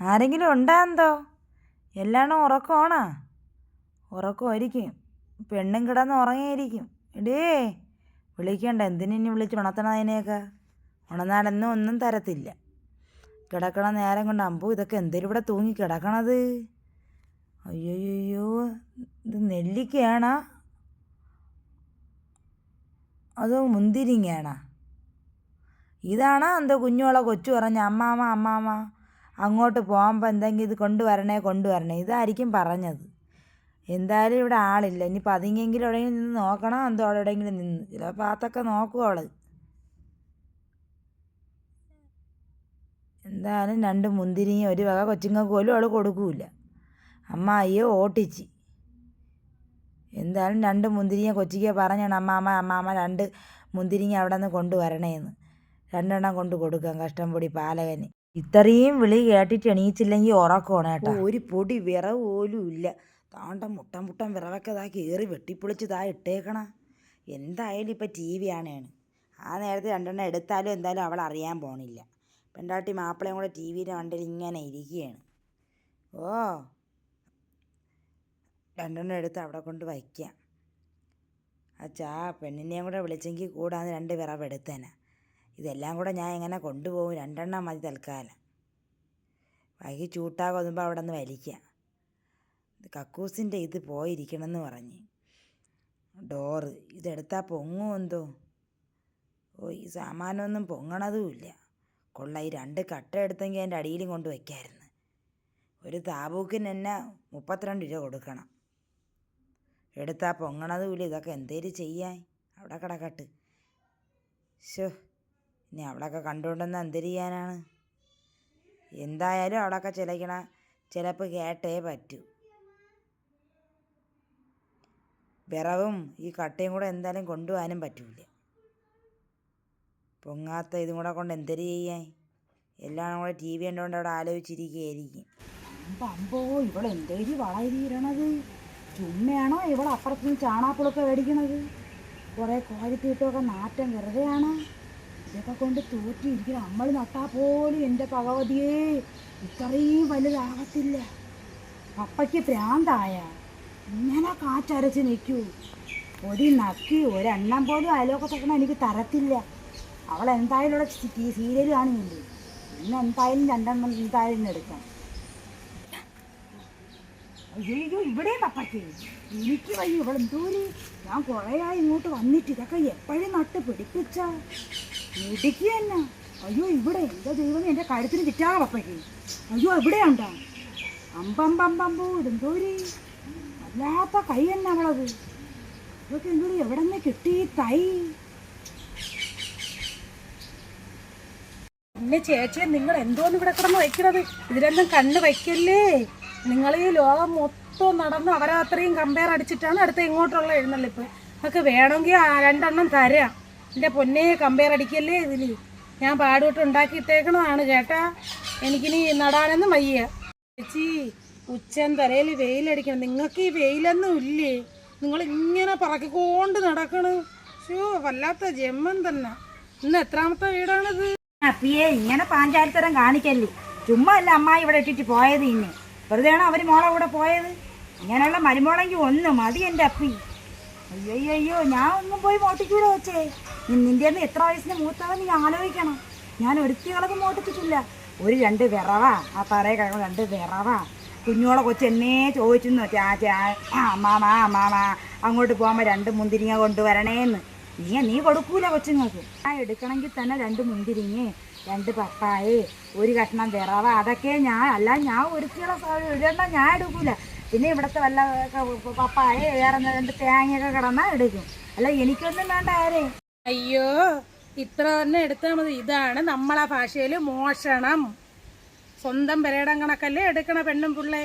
ആരെങ്കിലും ഉണ്ടാന്തോ എല്ലാണോ ഉറക്കമാണോ ഉറക്കമായിരിക്കും പെണ്ണും കിടന്ന് ഉറങ്ങിയിരിക്കും. എടേ വിളിക്കണ്ട. എന്തിനി വിളിച്ച് ഉണർത്തണം അതിനെയൊക്കെ? ഉണർന്നാലൊന്നും ഒന്നും തരത്തില്ല. കിടക്കണ നേരം കൊണ്ട് അമ്പു ഇതൊക്കെ എന്തേലും ഇവിടെ തൂങ്ങി കിടക്കണത്? അയ്യോയ്യോ ഇത് നെല്ലിക്കയാണോ? അതോ മുന്തിരിങ്ങയാണോ? ഇതാണോ എന്തോ കുഞ്ഞോളെ കൊച്ചു പറഞ്ഞ അമ്മാമ അമ്മാമ? അങ്ങോട്ട് പോകുമ്പോൾ എന്തെങ്കിലും ഇത് കൊണ്ടുവരണേ കൊണ്ടുവരണേ. ഇതായിരിക്കും പറഞ്ഞത്. എന്തായാലും ഇവിടെ ആളില്ല. ഇനി പതുങ്ങിയെങ്കിലും എവിടെയെങ്കിലും നിന്ന് നോക്കണം? എന്തോ എവിടെയെങ്കിലും നിന്ന്. ചിലപ്പോൾ അതൊക്കെ നോക്കും അവൾ. എന്തായാലും രണ്ട് മുന്തിരിയും ഒരു വക കൊച്ചുങ്ങൾക്ക് പോലും അവൾ കൊടുക്കൂല. അമ്മ അയ്യോ ഓട്ടിച്ച്. എന്തായാലും രണ്ട് മുന്തിരിയെ കൊച്ചിക്ക് പറഞ്ഞാണ് അമ്മാമ്മ അമ്മാമ്മ രണ്ട് മുന്തിരിങ്ങ അവിടെ നിന്ന് കൊണ്ടുവരണേന്ന്. രണ്ടെണ്ണം കൊണ്ട് കൊടുക്കാം കഷ്ടം പൊടി പാലകന്. ഇത്രയും വിളി കേട്ടിട്ട് എണീച്ചില്ലെങ്കിൽ ഉറക്കമാണ് കേട്ടോ. ഒരു പൊടി വിറവ് പോലും ഇല്ല. താണ്ട മുട്ടം മുട്ടം വിറവൊക്കെ കയറി വെട്ടിപ്പൊളിച്ച് താ ഇട്ടേക്കണ. എന്തായാലും ഇപ്പം ടി വി ആണേണ്. ആ നേരത്തെ രണ്ടെണ്ണം എടുത്താലും എന്തായാലും അവൾ അറിയാൻ പോണില്ല. പെണ്ടാട്ടി മാപ്പിളയും കൂടെ ടി വിയുടെ മണ്ടിൽ ഇങ്ങനെ ഇരിക്കുകയാണ് ഓ. രണ്ടെണ്ണം എടുത്ത് അവിടെ കൊണ്ട് വയ്ക്കാം. അച്ഛാ പെണ്ണിനെയും കൂടെ വിളിച്ചെങ്കിൽ കൂടാന്ന് രണ്ട് വിറവ് എടുത്തേനെ. ഇതെല്ലാം കൂടെ ഞാൻ എങ്ങനെ കൊണ്ടുപോകും? രണ്ടെണ്ണം മതി തൽക്കാലം. വൈകി ചൂട്ടാകെ കൊതുമ്പോൾ അവിടെ നിന്ന് വലിക്കാം. കക്കൂസിന്റെ ഇത് പോയിരിക്കണമെന്ന് പറഞ്ഞ്. ഡോറ്. ഇതെടുത്താൽ പൊങ്ങും എന്തോ? ഓ ഈ സാമാനമൊന്നും പൊങ്ങണതുമില്ല. കൊള്ള ഈ രണ്ട് കട്ട എടുത്തെങ്കിൽ അതിന്റെ അടിയിലും കൊണ്ടു വയ്ക്കായിരുന്നു ഒരു താബൂക്കിന് തന്നെ മുപ്പത്തിരണ്ട് രൂപ കൊടുക്കണം. എടുത്താൽ പൊങ്ങണതുമില്ല. ഇതൊക്കെ എന്തേലും ചെയ്യാൻ? അവിടെ കിടക്കട്ട്. ശോ ഇനി അവളൊക്കെ കണ്ടുകൊണ്ടെന്ന് എന്തൊരു ചെയ്യാനാണ് എന്തായാലും അവളൊക്കെ ചിലക്കണ ചിലപ്പോൾ കേട്ടേ പറ്റൂ. വിറവും ഈ കട്ടയും കൂടെ എന്തായാലും കൊണ്ടുപോകാനും പറ്റൂല. പൊങ്ങാത്ത ഇതും കൂടെ കൊണ്ട് എന്തൊരു ചെയ്യാൻ? എല്ലാം കൂടെ ടി വി കണ്ടുകൊണ്ട് അവിടെ ആലോചിച്ചിരിക്കുകയായിരിക്കും. അമ്പോ ഇവൾ എന്തേരി വളരീരണത് ചുമ്മയാണോ ഇവൾ അപ്പുറത്തുനിന്ന് ചാണാപ്പുളൊക്കെ മേടിക്കണത്? കുറേ ക്വാളിറ്റി ഇട്ടൊക്കെ നാറ്റം വെറുതെയാണ്. ഇതൊക്കെ കൊണ്ട് തോറ്റിരിക്കുന്ന. നമ്മൾ നട്ടാ പോലും എന്റെ ഭഗവതിയെ ഇത്രയും വലുതാകത്തില്ല പപ്പയ്ക്ക് പ്രാന്തായ ഇങ്ങനെ കാറ്റരച്ച് നിൽക്കൂ. ഒരു നക്കി ഒരെണ്ണം പോലും അയലോക്കത്തൊക്കെ എനിക്ക് തരത്തില്ല. അവൾ എന്തായാലും ഇവിടെ സീരിയൽ കാണുന്നില്ലേ ഇന്ന് എന്തായാലും രണ്ടെണ്ണം എന്തായാലും എടുക്കാം. അയ്യോ ഇവിടെ പപ്പയ്ക്ക്. എനിക്ക് വയ്യ. ഇവിടെ ഞാൻ ഞാൻ ആയി ഇങ്ങോട്ട് വന്നിട്ട് ഇതൊക്കെ എപ്പോഴും നട്ട് പിടിപ്പിച്ച. ഇടുക്കി തന്നെ. അയ്യോ ഇവിടെ എന്താ ദൈവം എന്റെ കഴുത്തിന് ചുറ്റാ പപ്പയ്ക്ക് അയ്യോ എവിടെയാണ്ട? അമ്പമ്പമ്പമ്പോ ഇതെന്തോര് വല്ലാത്ത കൈ തന്നെ അവളത്. ഇതൊക്കെ എന്തോ എവിടെ നിന്ന് കിട്ടി തൈ? പിന്നെ ചേച്ചിയെ നിങ്ങൾ എന്തോന്ന് ഇവിടെ കിടന്ന് വയ്ക്കണത്? ഇതിലൊന്നും കണ്ണ് വയ്ക്കല്ലേ? നിങ്ങൾ ഈ ലോകം മൊത്തം നടന്ന് അവരാത്രയും കമ്പയർ അടിച്ചിട്ടാണ് അടുത്ത ഇങ്ങോട്ടുള്ള എഴുന്നള്ളിപ്പ്. നിങ്ങൾക്ക് വേണമെങ്കിൽ രണ്ടെണ്ണം തരാം. എന്റെ പൊന്നെ കമ്പയർ അടിക്കല്ലേ ഇതിൽ ഞാൻ പാടുവിട്ട് ഉണ്ടാക്കിയിട്ടേക്കണതാണ് കേട്ടാ എനിക്കിനി നടാനൊന്നും വയ്യ. ചേച്ചി ഉച്ചൻ തലയിൽ വെയിലടിക്കണം നിങ്ങൾക്ക് ഈ വെയിലൊന്നും ഇല്ലേ? നിങ്ങൾ ഇങ്ങനെ പറക്കിക്കൊണ്ട് നടക്കണ്. ഷോ വല്ലാത്ത ജമ്മൻ തന്നെ. ഇന്ന് എത്രാമത്തെ വീടാണിത്? അപ്പിയെ ഇങ്ങനെ പാഞ്ചാലിത്തരം കാണിക്കല്ലേ. ചുമ്മാ അല്ല അമ്മായി ഇവിടെ ഇട്ടിട്ട് പോയത് ഇന്ന്. വെറുതെയാണോ അവർ മോളെ കൂടെ പോയത്? ഇങ്ങനെയുള്ള മരുമോളെങ്കിൽ ഒന്ന് മതി എന്റെ അപ്പി. അയ്യോ അയ്യോ ഞാൻ ഒന്നും പോയി മോട്ടിക്കൂടെ വെച്ചേ. നിന്റെ അന്ന് എത്ര വയസ്സിന് മൂത്തവൻ നീ ആലോചിക്കണം. ഞാൻ ഒരുത്തികളൊക്കെ മോട്ടിച്ചിട്ടില്ല ഒരു രണ്ട് വിറവ. ആ പറയ കഴിവ് രണ്ട് വിറവ. കുഞ്ഞോളെ കൊച്ചു എന്നെ ചോദിച്ചെന്ന് ചാ ചാ അമ്മാമാ അമ്മാമാ അങ്ങോട്ട് പോകുമ്പോൾ രണ്ട് മുന്തിരിങ്ങ കൊണ്ടുവരണേന്ന്. നീ നീ കൊടുക്കൂല കൊച്ചുങ്ങൾക്ക്. ആ എടുക്കണമെങ്കിൽ തന്നെ രണ്ട് മുന്തിരിങ്ങ രണ്ട് പപ്പായേ ഒരു കഷ്ണം വിറവ. അതൊക്കെ ഞാൻ അല്ല ഞാൻ ഒരുത്തിയുള്ള ഇടണ്ട ഞാൻ എടുക്കൂല. പിന്നെ ഇവിടുത്തെ വല്ല പപ്പായ വേറെ രണ്ട് തേങ്ങയൊക്കെ കിടന്നാൽ എടുക്കും. അല്ല എനിക്കൊന്നും വേണ്ട ആരേ. അയ്യോ ഇത്ര തന്നെ എടുത്താൽ മതി. ഇതാണ് നമ്മളെ ഭാഷയിൽ മോഷണം. സ്വന്തം പെരേടം കണക്കല്ലേ എടുക്കണ പെണ്ണും പിള്ളേ?